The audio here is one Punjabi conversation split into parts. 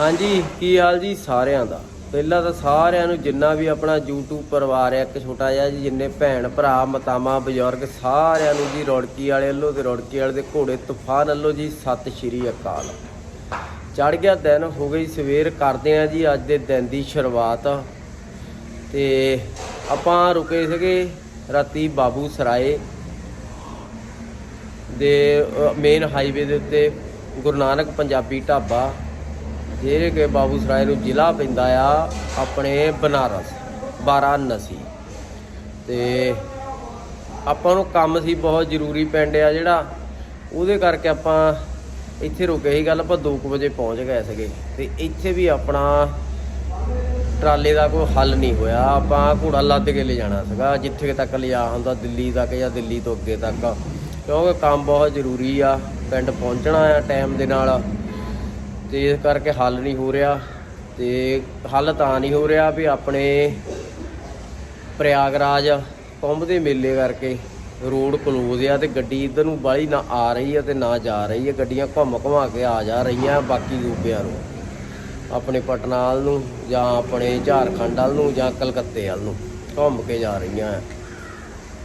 ਹਾਂਜੀ, ਕੀ ਹਾਲ ਜੀ ਸਾਰਿਆਂ ਦਾ? ਪਹਿਲਾਂ ਤਾਂ ਸਾਰਿਆਂ ਨੂੰ ਜਿੰਨਾ ਵੀ ਆਪਣਾ YouTube ਪਰਿਵਾਰ ਹੈ, ਇੱਕ ਛੋਟਾ ਜਿਹਾ ਜੀ, ਜਿੰਨੇ ਭੈਣ ਭਰਾ ਮਤਾਮਾ ਬਜ਼ੁਰਗ, ਸਾਰਿਆਂ ਨੂੰ ਜੀ ਰੌੜਕੀ ਵਾਲੇ ਵੱਲੋਂ ਤੇ ਰੌੜਕੀ ਵਾਲੇ ਦੇ ਘੋੜੇ ਤੂਫਾਨ ਵੱਲੋਂ ਜੀ, ਸਤਿ ਸ਼੍ਰੀ ਅਕਾਲ। ਚੜ ਗਿਆ ਦਿਨ, ਹੋ ਗਈ ਸਵੇਰ, ਕਰਦੇ ਆ ਜੀ ਅੱਜ ਦੇ ਦਿਨ ਦੀ ਸ਼ੁਰੂਆਤ। ਤੇ ਆਪਾਂ ਰੁਕੇ ਸੀਗੇ ਰਾਤੀ ਬਾਬੂ ਸਰਾਏ ਦੇ ਮੇਨ ਹਾਈਵੇ ਦੇ ਉੱਤੇ ਗੁਰੂ ਨਾਨਕ ਪੰਜਾਬੀ ਢਾਬਾ। ਜਿਹੜੇ ਕਿ ਬਾਬੂ ਸਰਾਏ ਨੂੰ ਜ਼ਿਲ੍ਹਾ ਪੈਂਦਾ ਆ, ਆਪਣੇ ਬਨਾਰਸ ਵਾਰਾਣਸੀ ਤੇ ਆਪਾਂ ਨੂੰ ਕੰਮ ਸੀ ਬਹੁਤ ਜ਼ਰੂਰੀ ਪਿੰਡ ਆ ਜਿਹੜਾ, ਉਹਦੇ ਕਰਕੇ ਆਪਾਂ ਇੱਥੇ ਰੁਕੇ ਸੀ, ਗੱਲ ਆਪਾਂ 2 ਵਜੇ ਪਹੁੰਚ ਗਏ ਸੀਗੇ। ਤੇ ਇੱਥੇ ਵੀ ਆਪਣਾ ਟਰਾਲੇ ਦਾ ਕੋਈ ਹੱਲ ਨਹੀਂ ਹੋਇਆ। ਆਪਾਂ ਘੋੜਾ ਲੱਦ ਕੇ ਲੈ ਜਾਣਾ ਸੀਗਾ, ਜਿੱਥੇ ਤੱਕ ਲਿਜਾ ਹੁੰਦਾ, ਦਿੱਲੀ ਤੱਕ ਜਾਂ ਦਿੱਲੀ ਤੋਂ ਅੱਗੇ ਤੱਕ। ਕਿਉਂਕਿ ਕੰਮ ਬਹੁਤ ਜ਼ਰੂਰੀ ਆ, ਪਿੰਡ ਪਹੁੰਚਣਾ ਆ ਟਾਈਮ ਦੇ ਨਾਲ। ਤੇ ਇਸ ਕਰਕੇ ਹੱਲ ਨਹੀਂ ਹੋ ਰਿਹਾ ਤੇ ਹੱਲ ਤਾਂ ਨਹੀਂ ਹੋ ਰਿਹਾ ਵੀ ਆਪਣੇ ਪ੍ਰਯਾਗਰਾਜ ਕੁੰਭ ਦੇ ਮੇਲੇ ਕਰਕੇ ਰੋਡ ਕਲੋਜ਼ ਆ ਤੇ ਗੱਡੀ ਇਧਰ ਨੂੰ ਬਾਹਲੀ ਨਾ ਆ ਰਹੀ ਆ ਤੇ ਨਾ ਜਾ ਰਹੀ ਆ, ਗੱਡੀਆਂ ਘੁੰਮ ਘੁਮਾ ਕੇ ਆ ਜਾ ਰਹੀਆਂ ਬਾਕੀ ਸੂਬਿਆਂ ਨੂੰ, ਆਪਣੇ ਪਟਨਾ ਵੱਲ ਨੂੰ ਜਾਂ ਆਪਣੇ ਝਾਰਖੰਡ ਵੱਲ ਨੂੰ ਜਾਂ ਕਲਕੱਤੇ ਵੱਲ ਨੂੰ ਘੁੰਮ ਕੇ ਜਾ ਰਹੀਆਂ ਆ।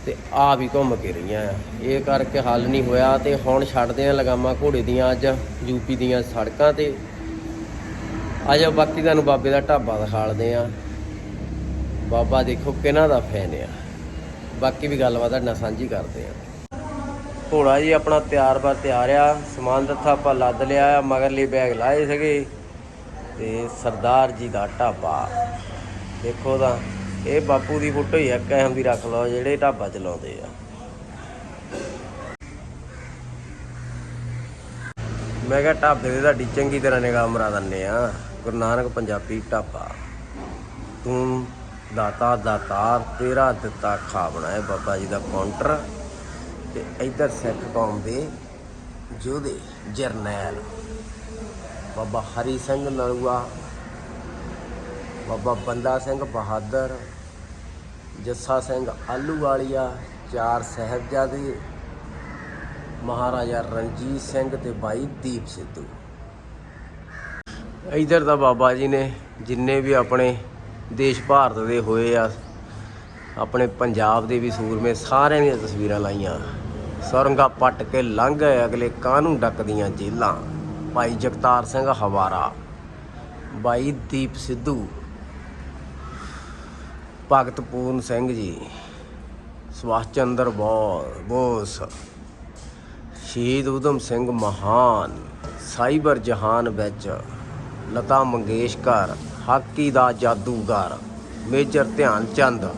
ਤੇ ਆ ਵੀ ਘੁੰਮ ਕੇ ਰਹੀਆਂ ਆ। ਇਹ ਕਰਕੇ ਹੱਲ ਨਹੀਂ ਹੋਇਆ ਤੇ ਹੁਣ ਛੱਡਦੇ ਆ ਲਗਾਮਾਂ ਘੋੜੇ ਦੀਆਂ ਅੱਜ ਯੂਪੀ ਦੀਆਂ ਸੜਕਾਂ ਤੇ। ਅੱਜ ਬਾਕੀ ਤੁਹਾਨੂੰ ਬਾਬੇ ਦਾ ਢਾਬਾ ਦਿਖਾਲਦੇ ਆ। ਬਾਬਾ ਦੇਖੋ ਕਿਹਨਾਂ ਦਾ ਫੈਨ ਆ। ਬਾਕੀ ਵੀ ਗੱਲਬਾਤ ਤੁਹਾਡੇ ਨਾਲ ਸਾਂਝੀ ਕਰਦੇ ਆ। ਘੋੜਾ ਜੀ ਆਪਣਾ ਤਿਆਰ ਬਰ ਤਿਆਰ ਆ। ਸਮਾਨ ਦਿੱਤਾ ਆਪਾਂ ਲੱਦ ਲਿਆ ਆ ਮਗਰਲੀ ਬੈਗ ਲਾਏ ਸੀਗੇ। ਤੇ ਸਰਦਾਰ ਜੀ ਦਾ ਢਾਬਾ। ਦੇਖੋ ਤਾਂ। ਇਹ ਬਾਪੂ ਦੀ ਫੋਟੋ ਹੀ ਆ ਕਾਇਮ ਦੀ ਰੱਖ ਲਓ, ਜਿਹੜੇ ਢਾਬਾ ਚਲਾਉਂਦੇ ਆ। ਮੈਂ ਕਿਹਾ ਢਾਬੇ ਦੇ ਤੁਹਾਡੀ ਚੰਗੀ ਤਰ੍ਹਾਂ ਨਿਗਾਹ ਮਰਾ ਦਿੰਨੇ ਆ। ਗੁਰੂ ਨਾਨਕ ਪੰਜਾਬੀ ਢਾਬਾ। ਤੂੰ ਦਾਤਾ ਦਾਤਾਰ ਤੇਰਾ ਦਿੱਤਾ ਖਾਵਣਾ ਹੈ ਬਾਬਾ ਜੀ ਦਾ ਕਾਊਂਟਰ। ਤੇ ਇੱਧਰ ਸਿੱਖ ਕੌਮ ਦੇ ਯੋਧੇ, ਜਰਨੈਲ। ਬਾਬਾ ਹਰੀ ਸਿੰਘ ਨਲੂਆ, ਬਾਬਾ ਬੰਦਾ ਸਿੰਘ ਬਹਾਦਰ। ਜੱਸਾ ਸਿੰਘ ਆਲੂ ਵਾਲੀਆ ਚਾਰ ਸਾਹਿਬਜ਼ਾਦੇ, ਮਹਾਰਾਜਾ ਰਣਜੀਤ ਸਿੰਘ ਤੇ ਭਾਈ ਦੀਪ ਸਿੱਧੂ। ਇਧਰ ਦਾ ਬਾਬਾ ਜੀ ਨੇ ਜਿੰਨੇ ਵੀ ਆਪਣੇ ਦੇਸ਼ ਭਾਰਤ ਦੇ ਹੋਏ ਆ, ਆਪਣੇ ਪੰਜਾਬ ਦੇ ਵੀ ਸੂਰਮੇ ਸਾਰਿਆਂ ਦੀਆਂ ਤਸਵੀਰਾਂ ਲਾਈਆਂ। ਸੁਰੰਗਾ ਪੱਟ ਕੇ ਲੰਘ ਗਏ ਅਗਲੇ ਕਾਹਨੂੰ ਡੱਕਦੀਆਂ ਜੇਲਾਂ? ਭਾਈ ਜਗਤਾਰ ਸਿੰਘ ਹਵਾਰਾ ਬਾਈ ਦੀਪ ਸਿੱਧੂ। ਭਗਤ ਪੂਰਨ ਸਿੰਘ ਜੀ, ਸੁਭਾਸ਼ ਚੰਦਰ ਬੋ- ਬੋਸ, ਸ਼ਹੀਦ ਉਦਮ ਸਿੰਘ ਮਹਾਨ, ਸਾਈਬਰ ਜਹਾਨ ਵਿੱਚ ਲਤਾ ਮੰਗੇਸ਼ਕਰ, ਹਾਕੀ ਦਾ ਜਾਦੂਗਰ, ਮੇਜਰ ਧਿਆਨ ਚੰਦ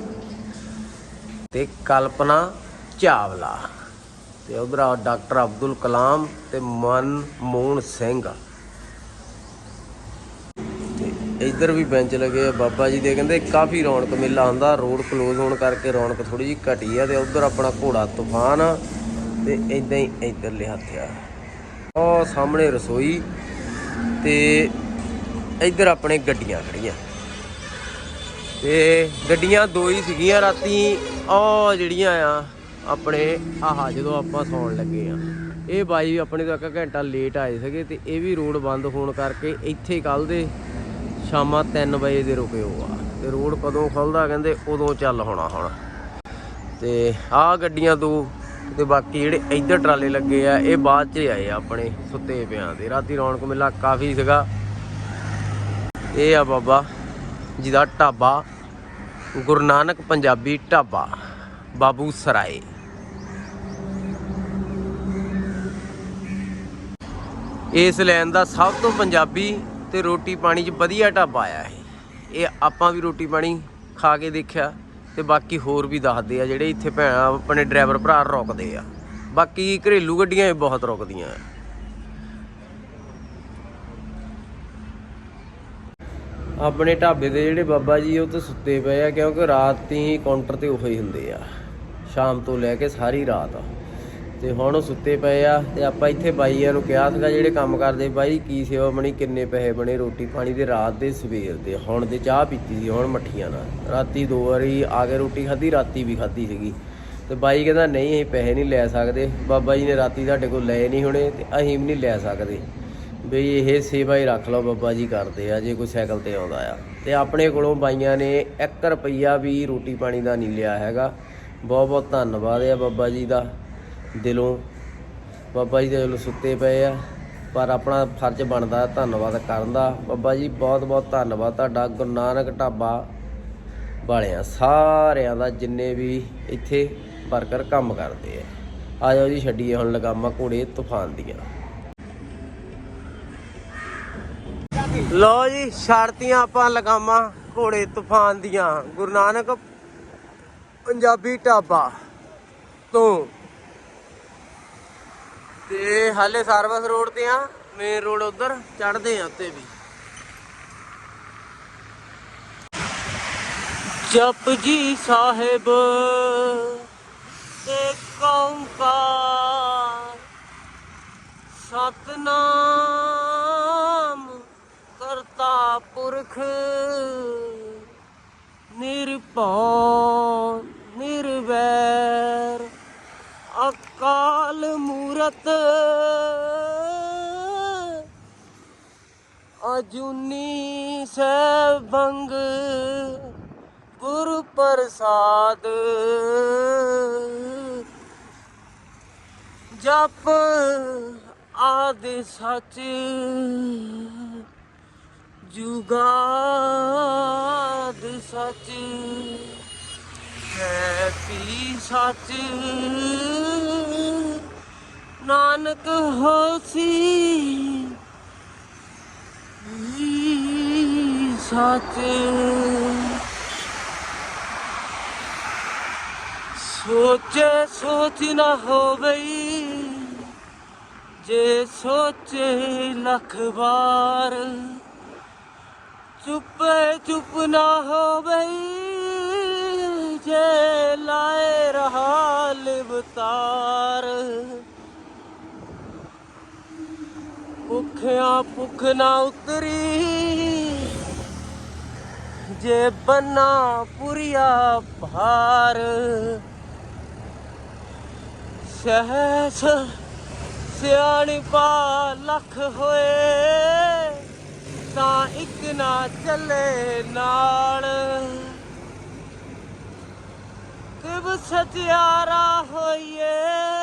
ਤੇ ਕਲਪਨਾ ਚਾਵਲਾ ਤੇ ਉਧਰ ਡਾਕਟਰ ਅਬਦੁਲ ਕਲਾਮ ਤੇ ਮਨਮੋਹਨ ਸਿੰਘ ਤੇ ਇੱਧਰ ਵੀ ਬੈਂਚ ਲੱਗੇ ਆ, ਬਾਬਾ ਜੀ ਦੇ ਕਹਿੰਦੇ ਕਾਫੀ ਰੌਣਕ ਮੇਲਾ ਹੁੰਦਾ ਰੋਡ ਕਲੋਜ਼ ਹੋਣ ਕਰਕੇ ਰੌਣਕ ਥੋੜੀ ਜਿਹੀ ਘਟੀ ਆ ਤੇ ਉਧਰ ਆਪਣਾ ਘੋੜਾ ਤੂਫਾਨ ਆ ਤੇ ਇਦਾਂ ਹੀ ਇੱਧਰਲੇ ਹੱਥ ਆ। ਉਹ ਸਾਹਮਣੇ ਰਸੋਈ ਤੇ ਇੱਧਰ ਆਪਣੇ ਗੱਡੀਆਂ ਖੜੀਆਂ ਤੇ ਗੱਡੀਆਂ ਦੋ ਹੀ ਸੀਗੀਆਂ ਰਾਤੀ ਉਹ ਜਿਹੜੀਆਂ ਆ ਆਪਣੇ, ਆਹਾ ਜਦੋਂ ਆਪਾਂ ਸੌਣ ਲੱਗੇ ਆ। ਇਹ ਬਾਈ ਆਪਣੇ ਤੋਂ ਇੱਕ ਘੰਟਾ ਲੇਟ ਆਏ ਸੀਗੇ ਤੇ ਇਹ ਵੀ ਰੋਡ ਬੰਦ ਹੋਣ ਕਰਕੇ ਇੱਥੇ ਕੱਲ ਦੇ ਸ਼ਾਮਾਂ 3 ਵਜੇ ਦੇ ਰੁਕੇ ਹੋ ਆ। ਤੇ ਰੋਡ ਕਦੋਂ ਖੁੱਲਦਾ ਕਹਿੰਦੇ ਉਦੋਂ ਚੱਲ ਹੋਣਾ ਹੁਣ। ਤੇ ਆ ਗੱਡੀਆਂ ਤੋਂ ਤੇ ਬਾਕੀ ਜਿਹੜੇ ਇੱਧਰ ਟਰਾਲੇ ਲੱਗੇ ਆ, ਇਹ ਬਾਅਦ ਚ ਆਏ ਆ ਆਪਣੇ ਸੁੱਤੇ ਪਿਆਂ ਦੇ। ਰਾਤੀ ਰੌਣਕ ਮੇਲਾ ਕਾਫੀ ਸੀਗਾ। ਇਹ ਆ ਬਾਬਾ ਜਿਹਦਾ ਢਾਬਾ, ਗੁਰੂ ਨਾਨਕ ਪੰਜਾਬੀ ਢਾਬਾ, ਬਾਬੂ ਸਰਾਏ। ਇਸ ਲੈਣ ਦਾ ਸਭ ਤੋਂ ਪੰਜਾਬੀ ਤੇ ਰੋਟੀ ਪਾਣੀ 'ਚ ਵਧੀਆ ਢਾਬਾ ਆ ਇਹ। ਇਹ ਆਪਾਂ ਵੀ ਰੋਟੀ ਪਾਣੀ ਖਾ ਕੇ ਦੇਖਿਆ ਤੇ ਬਾਕੀ ਹੋਰ ਵੀ ਦੱਸਦੇ ਆ ਜਿਹੜੇ ਇੱਥੇ ਭੈਣ ਆਪਣੇ ਡਰਾਈਵਰ ਭਰਾ ਰੋਕਦੇ ਆ। ਬਾਕੀ ਘਰੇਲੂ ਗੱਡੀਆਂ ਵੀ ਬਹੁਤ ਰੁਕਦੀਆਂ। ਆ ਆਪਣੇ ਢਾਬੇ ਦੇ ਜਿਹੜੇ ਬਾਬਾ ਜੀ ਉਹ ਤਾਂ ਸੁੱਤੇ ਪਏ ਆ ਕਿਉਂਕਿ ਰਾਤ ਹੀ ਕਾਊਂਟਰ ਤੇ ਉਹੀ ਹੀ ਹੁੰਦੇ ਆ। ਸ਼ਾਮ ਤੋਂ ਲੈ ਕੇ ਸਾਰੀ ਰਾਤ ਤੇ ਹੁਣ ਉਹ ਸੁੱਤੇ ਪਏ ਆ ਤੇ ਆਪਾਂ ਇੱਥੇ ਬਾਈਆਂ ਨੂੰ ਕਿਹਾ ਸੀਗਾ ਜਿਹੜੇ ਕੰਮ ਕਰਦੇ ਬਾਈ ਕੀ ਸੇਵਾ ਬਣੀ, ਕਿੰਨੇ ਪੈਸੇ ਬਣੇ ਰੋਟੀ ਪਾਣੀ ਦੇ ਰਾਤ ਦੇ ਸਵੇਰ ਦੇ। ਹੁਣ ਦੇ ਚਾਹ ਪੀਤੀ ਸੀ, ਹੁਣ ਮੱਠੀਆਂ ਨਾਲ। ਰਾਤੀ ਦੋ ਵਾਰੀ ਆ ਕੇ ਰੋਟੀ ਖਾਧੀ, ਰਾਤੀ ਵੀ ਖਾਧੀ ਸੀਗੀ। ਤੇ ਬਾਈ ਕਹਿੰਦਾ, ਨਹੀਂ, ਅਸੀਂ ਪੈਸੇ ਨਹੀਂ ਲੈ ਸਕਦੇ। ਬਾਬਾ ਜੀ ਨੇ ਰਾਤੀ ਸਾਡੇ ਕੋਲ ਲਏ ਨਹੀਂ ਹੋਣੇ ਤੇ ਅਸੀਂ ਵੀ ਨਹੀਂ ਲੈ ਸਕਦੇ। ਬਈ ਇਹ ਸੇਵਾ ਹੀ ਰੱਖ ਲਓ ਬਾਬਾ ਜੀ ਕਰਦੇ ਆ, ਜੇ ਕੋਈ ਸਾਈਕਲ ਤੇ ਆਉਂਦਾ ਆ। ਤੇ ਆਪਣੇ ਕੋਲੋਂ ਬਾਈਆਂ ਨੇ 1 ਰੁਪਈਆ ਵੀ ਰੋਟੀ ਪਾਣੀ ਦਾ ਨਹੀਂ ਲਿਆ ਹੈਗਾ। ਬਹੁਤ ਬਹੁਤ ਧੰਨਵਾਦ ਆ ਬਾਬਾ ਜੀ ਦਾ। ਦਿਲੋਂ ਬਾਬਾ ਜੀ ਦੇ ਵੱਲੋਂ ਸੁੱਤੇ ਪਏ ਆ, ਪਰ ਆਪਣਾ ਫਰਜ਼ ਬਣਦਾ ਧੰਨਵਾਦ ਕਰਨ ਦਾ। ਬਾਬਾ ਜੀ ਬਹੁਤ ਬਹੁਤ ਧੰਨਵਾਦ। ਤੁਹਾਡਾ ਗੁਰੂ ਨਾਨਕ ਢਾਬਾ ਵਾਲਿਆਂ ਸਾਰਿਆਂ ਦਾ ਜਿੰਨੇ ਵੀ ਇੱਥੇ ਵਰਕਰ ਕੰਮ ਕਰਦੇ ਆ। ਆ ਜਾਓ ਜੀ, ਛੱਡੀਏ ਹੁਣ ਲਗਾਮਾ ਘੋੜੇ ਤੂਫਾਨ ਦੀਆਂ। ਲੋ ਜੀ ਛੜਤੀਆਂ ਆਪਾਂ ਲਗਾਮਾ ਘੋੜੇ ਤੂਫਾਨ ਦੀਆਂ। ਗੁਰੂ ਨਾਨਕ ਪੰਜਾਬੀ ਢਾਬਾ ਤੋਂ ਤੇ ਹਾਲੇ ਸਰਵਿਸ ਰੋਡ ਤੇ ਆ ਮੇਨ ਰੋਡ ਉਧਰ ਚੜਦੇ ਆ ਉੱਤੇ ਵੀ। ਜਪ ਜੀ ਸਾਹਿਬ ਏਕ ਓੰਕਾਰ। ਸਤਨਾਮ ਕਰਤਾ ਪੁਰਖ, ਨਿਰਭਉ, ਨਿਰਵੈਰ। ਕਾਲ ਮੂਰਤ। ਅਜੂਨੀ ਸੈਭੰਗ ਗੁਰ ਪ੍ਰਸਾਦ ਜਪ ਆਦਿ ਸੱਚ ਜੁਗਾਦ ਸੱਚ। ਹੈ ਪੀ ਸੱਚ। ਨਾਨਕ ਹੋਸੀ। ਸੱਚ ਸੋਚੇ ਸੋਚ ਨਾ ਹੋਵਈ। ਜੇ ਸੋਚੇ ਲੱਖ ਵਾਰ। ਚੁੱਪੇ ਚੁੱਪ ਨਾ ਹੋਵਈ। ਜੇ ਲਾਏ ਰਹਾ ਲਿਵਤਾਰ ਭੁੱਖਿਆ ਭੁੱਖ ਨਾ ਉਤਰੀ। ਜੇ ਬੰਨਾ ਪੁਰੀਆ ਭਾਰ, ਸਹਸ ਸਿਆਣੀ ਪਾ ਲੱਖ ਹੋਏ, ਤਾਂ ਇੱਕ ਨਾ ਚੱਲੇ ਨਾਲ। ਕਿਵ ਸਤਿਆਰਾ ਹੋਈਏ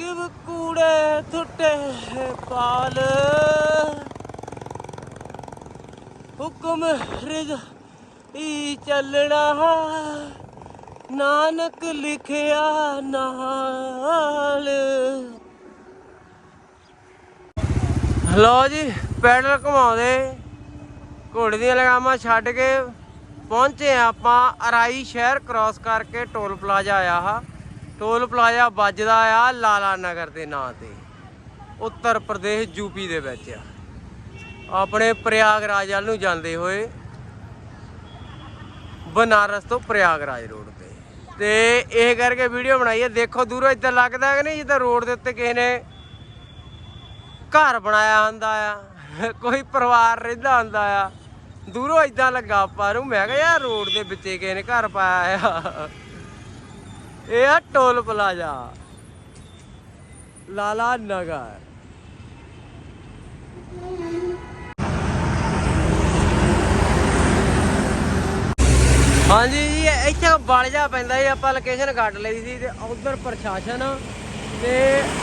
ਕਿਵ ਕੂੜੇ ਥੁੱਟੇ ਪਾਲ ਹੁਕਮ ਰਿਜ ਹੀ ਚੱਲਣਾ ਨਾਨਕ ਲਿਖਿਆ ਨਾਲ ਲੋ ਜੀ ਪੈਡਲ ਘੁਮਾਉਂਦੇ ਘੋੜੇ ਦੀਆਂ ਲਗਾਮਾਂ ਛੱਡ ਕੇ ਪਹੁੰਚੇ ਆਪਾਂ ਅਰਾਈ ਸ਼ਹਿਰ ਕ੍ਰਾਸ ਕਰਕੇ ਟੋਲ ਪਲਾਜ਼ਾ ਆਇਆ ਆ ਟੋਲ ਪਲਾਜ਼ਾ ਵੱਜਦਾ ਆ ਲਾਲਾ ਨਗਰ ਦੇ ਨਾਂ ਤੇ। ਉੱਤਰ ਪ੍ਰਦੇਸ਼ ਯੂਪੀ ਦੇ ਵਿੱਚ। ਆਪਣੇ ਪ੍ਰਯਾਗਰਾਜ ਵੱਲ ਨੂੰ ਜਾਂਦੇ ਹੋਏ ਬਨਾਰਸ ਤੋਂ ਪ੍ਰਯਾਗਰਾਜ ਰੋਡ ਤੇ। ਤੇ ਇਹ ਕਰਕੇ ਵੀਡੀਓ ਬਣਾਈ ਹੈ ਦੇਖੋ ਦੂਰੋਂ ਇੱਦਾਂ ਲੱਗਦਾ ਕਿ ਨਹੀਂ, ਜਿੱਦਾਂ ਰੋਡ ਦੇ ਉੱਤੇ ਕਿਸੇ ਨੇ ਘਰ ਬਣਾਇਆ ਹੁੰਦਾ ਆ, ਕੋਈ ਪਰਿਵਾਰ ਰਹਿੰਦਾ ਹੁੰਦਾ ਆ। ਦੂਰੋਂ ਇਦਾਂ ਲੱਗਾ ਆਪਾਂ ਨੂੰ, ਮੈਂ ਕਿਹਾ ਯਾਰ ਰੋਡ ਦੇ ਵਿੱਚ ਕਿਸੇ ਨੇ ਘਰ ਪਾਇਆ ਆ। ਇਹ ਆ ਟੋਲ ਪਲਾਜ਼ਾ। ਲਾਲਾ ਨਗਰ। ਹਾਂਜੀ ਜੀ, ਇੱਥੇ ਬਲ ਜਾ ਪੈਂਦਾ ਜੀ, ਆਪਾਂ ਲੋਕੇਸ਼ਨ ਕੱਢ ਲਈ ਸੀ ਤੇ ਉਧਰ ਪ੍ਰਸ਼ਾਸਨ ਤੇ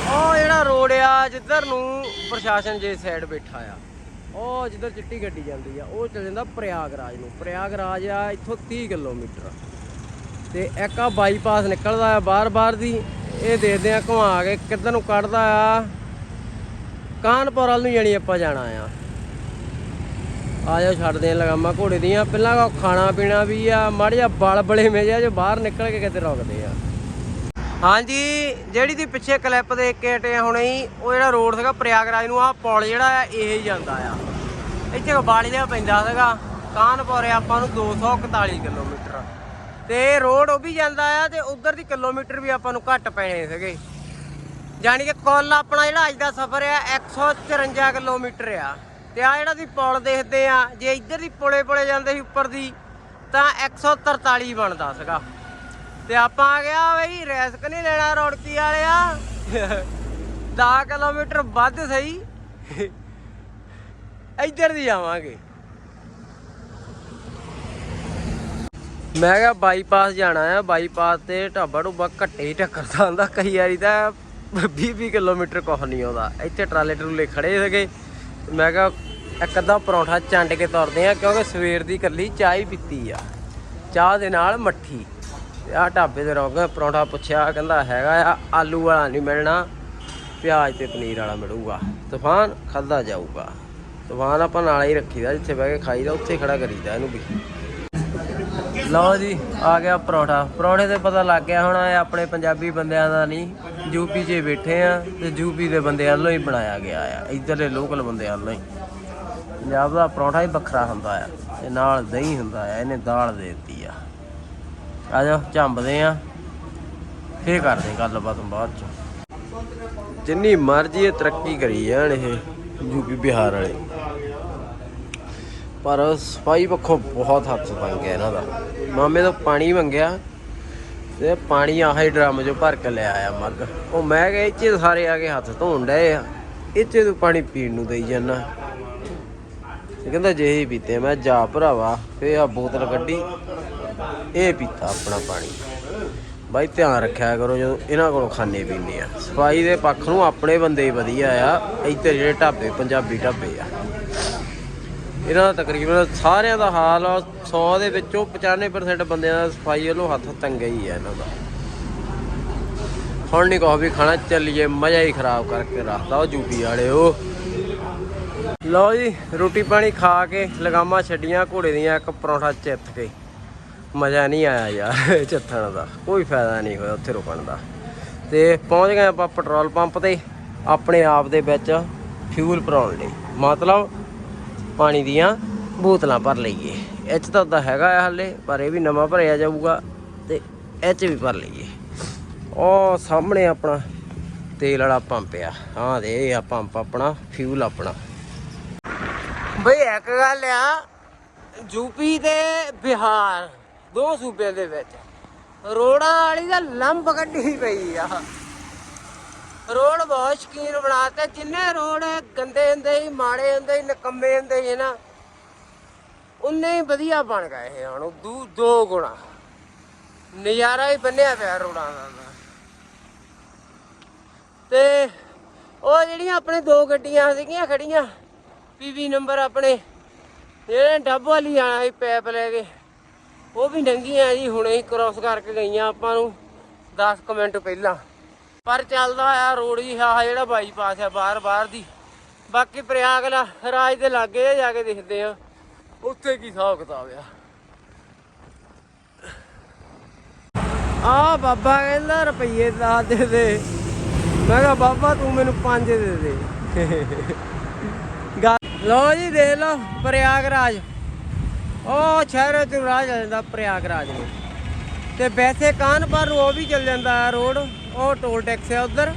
ਉਹ ਜਿਹੜਾ ਰੋਡ ਆ, ਜਿੱਧਰ ਨੂੰ ਪ੍ਰਸ਼ਾਸਨ ਜੇ ਸਾਈਡ ਬੈਠਾ ਆ, ਉਹ ਜਿੱਧਰ ਚਿੱਟੀ ਗੱਡੀ ਜਾਂਦੀ ਆ, ਉਹ ਚਲ ਜਾਂਦਾ ਪ੍ਰਯਾਗਰਾਜ ਨੂੰ। ਪ੍ਰਯਾਗਰਾਜ ਆ ਇੱਥੋਂ 30 ਕਿਲੋਮੀਟਰ। ਤੇ ਇੱਕ ਆ ਬਾਈਪਾਸ ਨਿਕਲਦਾ ਆ ਬਾਰ-ਬਾਰ ਦੀ। ਇਹ ਦੇਖਦੇ ਆ ਘੁਮਾ ਕੇ ਕਿੱਧਰ ਨੂੰ ਕੱਢਦਾ ਆ। ਕਾਨਪੁਰ ਵੱਲ ਨੂੰ ਜਾਣੀ ਆਪਾਂ ਜਾਣਾ ਆ। ਆ ਜਾਓ ਛੱਡਦੇ ਆ ਲਗਾਮਾਂ ਘੋੜੇ ਦੀਆਂ। ਪਹਿਲਾਂ ਖਾਣਾ ਪੀਣਾ ਵੀ ਆ, ਮਾੜਾ ਜਿਹਾ ਬਲ ਬਲੇ ਮੇਜਾ ਜੋ ਬਾਹਰ ਨਿਕਲ ਕੇ ਕਿਤੇ ਰੁਕਦੇ ਆ। ਹਾਂਜੀ, ਜਿਹੜੀ ਦੀ ਪਿੱਛੇ ਕਲਿੱਪ ਦੇ ਕੇ ਹਟੇ ਹੁਣੇ ਹੀ, ਉਹ ਜਿਹੜਾ ਰੋਡ ਸੀਗਾ ਪ੍ਰਯਾਗਰਾਜ ਨੂੰ ਆ ਪੁਲ ਜਿਹੜਾ ਆ, ਇਹ ਹੀ ਜਾਂਦਾ ਆ। ਇੱਥੇ ਬਾਲੀ ਦਾ ਪੈਂਦਾ ਸੀਗਾ। ਕਾਨਪੁਰ ਆ ਆਪਾਂ ਨੂੰ 241 ਕਿਲੋਮੀਟਰ। ਤੇ ਰੋਡ ਉਹ ਵੀ ਜਾਂਦਾ ਆ ਤੇ ਉਧਰ ਦੀ ਕਿਲੋਮੀਟਰ ਵੀ ਆਪਾਂ ਨੂੰ ਘੱਟ ਪੈਣੇ ਸੀਗੇ। ਜਾਣੀ ਕਿ ਕੁੱਲ ਆਪਣਾ ਜਿਹੜਾ ਅੱਜ ਦਾ ਸਫ਼ਰ ਆ 154 ਕਿਲੋਮੀਟਰ ਆ। ਤੇ ਆ ਜਿਹੜਾ ਦੀ ਪੁਲ ਦੇਖਦੇ ਆ, ਜੇ ਇੱਧਰ ਦੀ ਪੁਲੇ ਪੁਲੇ ਜਾਂਦੇ ਸੀ ਉੱਪਰ ਦੀ, ਤਾਂ 143 ਬਣਦਾ ਸੀਗਾ। ਤੇ ਆਪਾਂ ਆ ਗਿਆ ਬਈ ਰੈਸਕ ਨਹੀਂ ਲੈਣਾ ਰੋੜਕੀ ਵਾਲਿਆ। 10 ਕਿਲੋਮੀਟਰ ਵੱਧ ਸਹੀ। ਇੱਧਰ ਦੀ ਆਵਾਂਗੇ। ਮੈਂ ਕਿਹਾ ਬਾਈਪਾਸ ਜਾਣਾ ਆ ਬਾਈਪਾਸ ਤੇ ਢਾਬਾ ਢੁੱਬਾ ਘੱਟੇ ਹੀ ਟੱਕਰਦਾ ਹੁੰਦਾ। ਕਈ ਵਾਰੀ ਤਾਂ 20 20 ਕਿਲੋਮੀਟਰ ਕੁਛ ਨਹੀਂ ਆਉਂਦਾ। ਇੱਥੇ ਟਰਾਲੇ ਟਰੂਲੇ ਖੜੇ ਸੀਗੇ। ਮੈਂ ਕਿਹਾ ਇੱਕ ਅੱਧਾ ਪਰੌਂਠਾ ਚੰਡ ਕੇ ਤੁਰਦੇ ਆ, ਕਿਉਂਕਿ ਸਵੇਰ ਦੀ ਇਕੱਲੀ ਚਾਹ ਹੀ ਪੀਤੀ ਆ। ਚਾਹ ਦੇ ਨਾਲ ਮੱਠੀ। ਆ ਢਾਬੇ ਤੇ ਰੋਗ ਪਰੌਂਠਾ ਪੁੱਛਿਆ, ਕਹਿੰਦਾ ਹੈਗਾ ਆ, ਆਲੂ ਵਾਲਾ ਨਹੀਂ ਮਿਲਣਾ, ਪਿਆਜ਼ ਤੇ ਪਨੀਰ ਵਾਲਾ ਮਿਲੂਗਾ। ਤੂਫਾਨ ਖਾਦਾ ਜਾਊਗਾ। ਤੂਫਾਨ ਆਪਾਂ ਨਾਲ ਹੀ ਰੱਖੀਦਾ, ਜਿੱਥੇ ਬਹਿ ਕੇ ਖਾਈਦਾ, ਉੱਥੇ ਖੜਾ ਕਰੀਦਾ ਇਹਨੂੰ ਵੀ। ਲਓ ਜੀ, ਆ ਗਿਆ ਪਰੌਂਠਾ। ਪਰੌਂਠੇ ਤੇ ਪਤਾ ਲੱਗ ਗਿਆ ਹੁਣ ਆਪਣੇ ਪੰਜਾਬੀ ਬੰਦਿਆਂ ਦਾ ਨਹੀਂ, ਯੂਪੀ 'ਚ ਬੈਠੇ ਆ ਤੇ ਯੂਪੀ ਦੇ ਬੰਦਿਆਂ ਵੱਲੋਂ ਹੀ ਬਣਾਇਆ ਗਿਆ ਆ, ਇੱਧਰਲੇ ਲੋਕਲ ਬੰਦਿਆਂ ਵੱਲੋਂ ਹੀ। ਪੰਜਾਬ ਦਾ ਪਰੌਂਠਾ ਹੀ ਵੱਖਰਾ ਹੁੰਦਾ ਆ, ਤੇ ਨਾਲ ਦਹੀਂ ਹੁੰਦਾ ਆ, ਇਹਨੇ ਦਾਲ ਦੇ ਦਿੱਤੀ ਆ। ਆ ਜਾਓ, ਝੰਬਦੇ ਆ। ਫੇਰ ਕਰਦੇ ਗੱਲਬਾਤ ਬਾਅਦ ਚ। ਜਿੰਨੀ ਮਰਜ਼ੀ ਇਹ ਤਰੱਕੀ ਕਰੀ ਜਾਣ ਇਹ ਯੂਪੀ ਬਿਹਾਰ ਵਾਲੇ। ਪਰ ਸਫ਼ਾਈ ਪੱਖੋਂ ਬਹੁਤ ਹੱਥ ਤੰਗ ਹੈ ਇਹਨਾਂ ਦਾ। ਮਾਮੇ ਤੋਂ ਪਾਣੀ ਮੰਗਿਆ ਤੇ ਪਾਣੀ ਆਹੇ ਡਰਮ 'ਚ ਭਰ ਕੇ ਲੈ ਆਇਆ ਮੱਗ। ਉਹ ਮੈਂ ਕਿਹਾ, ਇੱਥੇ ਸਾਰੇ ਆ ਕੇ ਹੱਥ ਧੋਣ ਡਏ ਆ। ਇੱਥੇ ਤੂੰ ਪਾਣੀ ਪੀਣ ਨੂੰ ਦੇਈ ਜਾਂਦਾ। ਇਹ ਕਹਿੰਦਾ, ਜੇ ਹੀ ਪੀਤੇ, ਮੈਂ ਜਾ ਭਰਾਵਾ ਫੇ ਆ ਬੋਤਲ ਕੱਢੀ। ਇਹ ਪੀਤਾ ਆਪਣਾ ਪਾਣੀ। ਬਾਈ, ਧਿਆਨ ਰੱਖਿਆ ਕਰੋ ਜਦੋਂ ਇਹਨਾਂ ਕੋਲੋਂ ਖਾਣੇ ਪੀਣੇ ਆ। ਸਫ਼ਾਈ ਦੇ ਪੱਖ ਨੂੰ ਆਪਣੇ ਬੰਦੇ ਹੀ ਵਧੀਆ ਆ। ਇੱਥੇ ਜਿਹੜੇ ਢਾਬੇ, ਪੰਜਾਬੀ ਢਾਬੇ ਆ। ਇਹਨਾਂ ਦਾ ਤਕਰੀਬਨ ਸਾਰਿਆਂ ਦਾ ਹਾਲ 100 ਦੇ ਵਿੱਚੋਂ 95% ਬੰਦਿਆਂ ਦਾ ਸਫ਼ਾਈ ਵੱਲੋਂ ਹੱਥ ਤੰਗਾ ਹੀ ਹੈ ਇਹਨਾਂ ਦਾ। ਹੁਣ ਨਹੀਂ ਕਹੋ ਵੀ ਖਾਣਾ, ਚੱਲੀਏ, ਮਜ਼ਾ ਹੀ ਖਰਾਬ ਕਰਕੇ ਰੱਖਦਾ ਉਹ ਜੂਪੀ ਵਾਲੇ ਲਓ ਜੀ, ਰੋਟੀ ਪਾਣੀ ਖਾ ਕੇ ਲਗਾਮਾਂ ਛੱਡੀਆਂ, ਘੋੜੇ ਦੀਆਂ ਇੱਕ ਪਰੌਂਠਾ ਚਿੱਤ ਕੇ। ਮਜ਼ਾ ਨਹੀਂ ਆਇਆ ਯਾਰ ਚੱਥਣ ਦਾ, ਕੋਈ ਫਾਇਦਾ ਨਹੀਂ ਹੋਇਆ ਉੱਥੇ ਰੁਕਣ ਦਾ। ਤੇ ਪਹੁੰਚ ਗਏ ਆਪਾਂ ਪੈਟਰੋਲ ਪੰਪ ਤੇ, ਆਪਣੇ ਆਪ ਦੇ ਵਿੱਚ ਫਿਊਲ ਭਰਾਉਣ ਲਈ। ਮਤਲਬ ਪਾਣੀ ਦੀਆਂ ਬੋਤਲਾਂ ਭਰ ਲਈਏ। ਇਹ 'ਚ ਤਾਂ ਉਦਾਂ ਹੈਗਾ ਆ ਹਲੇ, ਪਰ ਇਹ ਵੀ ਨਵਾਂ ਭਰਿਆ ਜਾਊਗਾ ਤੇ ਇਹ 'ਚ ਵੀ ਭਰ ਲਈਏ। ਉਹ ਸਾਹਮਣੇ ਆਪਣਾ ਤੇਲ ਵਾਲਾ ਪੰਪ ਆ। ਹਾਂ ਦੇ, ਇਹ ਆ ਪੰਪ ਆਪਣਾ ਫਿਊਲ ਆਪਣਾ। ਬਈ ਇੱਕ ਗੱਲ ਆ ਯੂਪੀ ਤੇ ਬਿਹਾਰ, ਦੋ ਸੂਬਿਆਂ ਦੇ ਵਿੱਚ। ਰੋੜਾਂ ਵਾਲੀ ਦਾ ਲੰਬ ਕੱਢੀ ਪਈ ਆ। ਰੋਡ ਬਹੁਤ ਸ਼ਕੀਨ ਬਣਾਤੇ ਜਿੰਨੇ ਰੋਡ ਗੰਦੇ ਹੁੰਦੇ ਸੀ, ਮਾੜੇ ਹੁੰਦੇ ਸੀ, ਨਕੰਮੇ ਹੁੰਦੇ ਸੀ ਨਾ, ਉਨੇ ਹੀ ਵਧੀਆ ਬਣ ਗਏ ਇਹ ਹੁਣ। ਦੂ, ਦੋ ਗੁਣਾ। ਨਜ਼ਾਰਾ ਹੀ ਬੰਨਿਆ ਪਿਆ ਰੋਡਾਂ ਦਾ। ਤੇ ਉਹ ਜਿਹੜੀਆਂ ਆਪਣੇ ਦੋ ਗੱਡੀਆਂ ਸੀਗੀਆਂ ਖੜੀਆਂ, ਪੀਵੀ ਨੰਬਰ ਆਪਣੇ, ਜਿਹੜੇ ਡੱਬ ਵਾਲੀ ਜਾਣਾ ਸੀ ਪੈਪ ਲੈ ਕੇ, ਉਹ ਵੀ ਨੰਗੀਆਂ ਜੀ, ਹੁਣੇ ਹੀ ਕ੍ਰਾਸ ਕਰਕੇ ਗਈਆਂ ਆਪਾਂ ਨੂੰ। 10 ਕੁ ਮਿੰਟ ਪਹਿਲਾਂ। ਪਰ ਚੱਲਦਾ ਆ ਰੋਡ ਹੀ ਆ ਜਿਹੜਾ ਬਾਈਪਾਸ ਆ ਬਾਹਰ ਬਾਹਰ ਦੀ। ਬਾਕੀ ਪ੍ਰਯਾਗਲਾ ਰਾਜ ਦੇ ਲਾਗੇ ਜਾ ਕੇ ਦੇਖਦੇ ਆ। ਉੱਥੇ ਕੀ ਹਿਸਾਬ ਕਿਤਾਬ ਆ? ਆ ਬਾਬਾ ਕਹਿੰਦਾ ਰੁਪਈਏ ਦਾ ਦੇ ਦੇ। ਮੈਂ ਕਿਹਾ, ਬਾਬਾ ਤੂੰ ਮੈਨੂੰ ਪੰਜ ਦੇ ਦੇ। ਗੱਲ ਲੋ ਜੀ, ਦੇਖ ਲਓ ਪ੍ਰਯਾਗਰਾਜ ਉਹ ਸ਼ਹਿਰ ਤੋਂ ਰਾਜ ਜਾਂਦਾ ਪ੍ਰਯਾਗਰਾਜ ਨੂੰ। ਤੇ ਵੈਸੇ ਕਾਨਪੁਰ ਨੂੰ ਉਹ ਵੀ ਚੱਲ ਜਾਂਦਾ ਹੈ ਰੋਡ। ਉਹ ਟੋਲ ਟੈਕਸ ਹੈ ਉਧਰ।